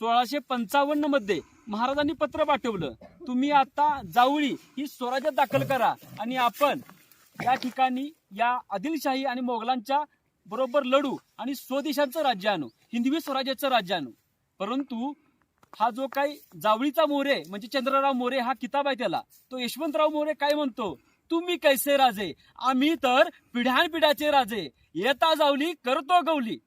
सोळाशे पंचावन्नमध्ये महाराजांनी पत्र पाठवलं. तुम्ही आता जावळी ही स्वराज्यात दाखल करा आणि आपण या ठिकाणी या आदिलशाही आणि मोगलांच्या बरोबर लढू आणि स्वदेशांचं राज्य आणू हिंदवी स्वराज्याचं राज्य आणू. परंतु हा जो काही जावळीचा मोरे म्हणजे चंद्रराव मोरे हा किताब आहे त्याला. तो यशवंतराव मोरे काय म्हणतो? तुम्ही कैसे राजे? आम्ही तर पिढ्यानपिढ्याचे राजे. येता जावली करतो गवली.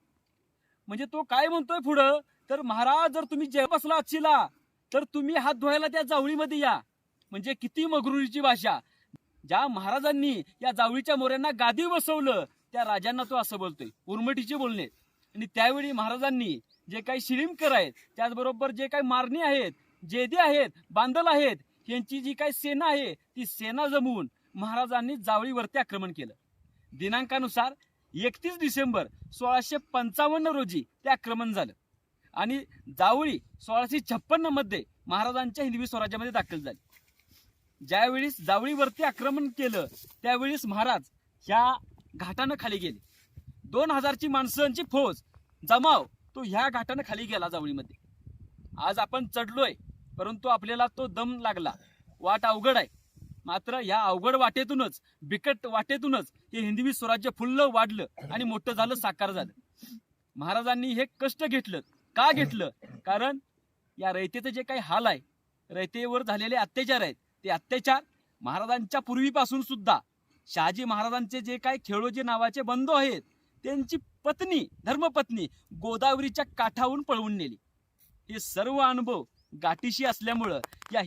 म्हणजे तो काय म्हणतोय पुढं? तर महाराज जर तुम्ही जेव्हा बसला असशिला तर तुम्ही हात धुवायला त्या जावळीमध्ये या. म्हणजे किती मगरुरीची भाषा. ज्या महाराजांनी या जावळीच्या मोऱ्यांना गादी बसवलं त्या राजांना तो असं बोलतोय उर्मटीचे बोलणे. आणि त्यावेळी महाराजांनी जे काही शिळीमकर आहेत त्याचबरोबर जे काही मारणी आहेत जेदे आहेत बांदल आहेत यांची जी काही सेना आहे ती सेना जमवून महाराजांनी जावळीवरती आक्रमण केलं. दिनांकानुसार एकतीस डिसेंबर सोळाशे पंचावन्न रोजी ते आक्रमण झालं. आणि जावळी सोळाशे छप्पन्नमध्ये महाराजांच्या हिंदवी स्वराज्यामध्ये दाखल झाली. ज्यावेळेस जावळीवरती आक्रमण केलं त्यावेळेस महाराज ह्या घाटानं खाली गेले. दोन हजारची माणसांची फौज जमाव तो ह्या घाटानं खाली गेला जावळीमध्ये. आज आपण चढलोय परंतु आपल्याला तो दम लागला. वाट अवघड आहे. मात्र या अवघड वाटेतूनच बिकट वाटेतूनच हे हिंदवी स्वराज्य फुललं वाढलं आणि मोठं झालं साकार झालं. महाराजांनी हे कष्ट घेतलं. का घेतलं? कारण या रयतेचं जे काही हाल आहे रयतेवर झालेले अत्याचार आहेत ते अत्याचार महाराजांच्या पूर्वीपासून सुद्धा शहाजी महाराजांचे जे काही खेळोजी नावाचे बंधू आहेत त्यांची पत्नी धर्मपत्नी गोदावरीच्या काठावरून पळवून नेली. हे सर्व अनुभव गाठीशी असल्यामुळं या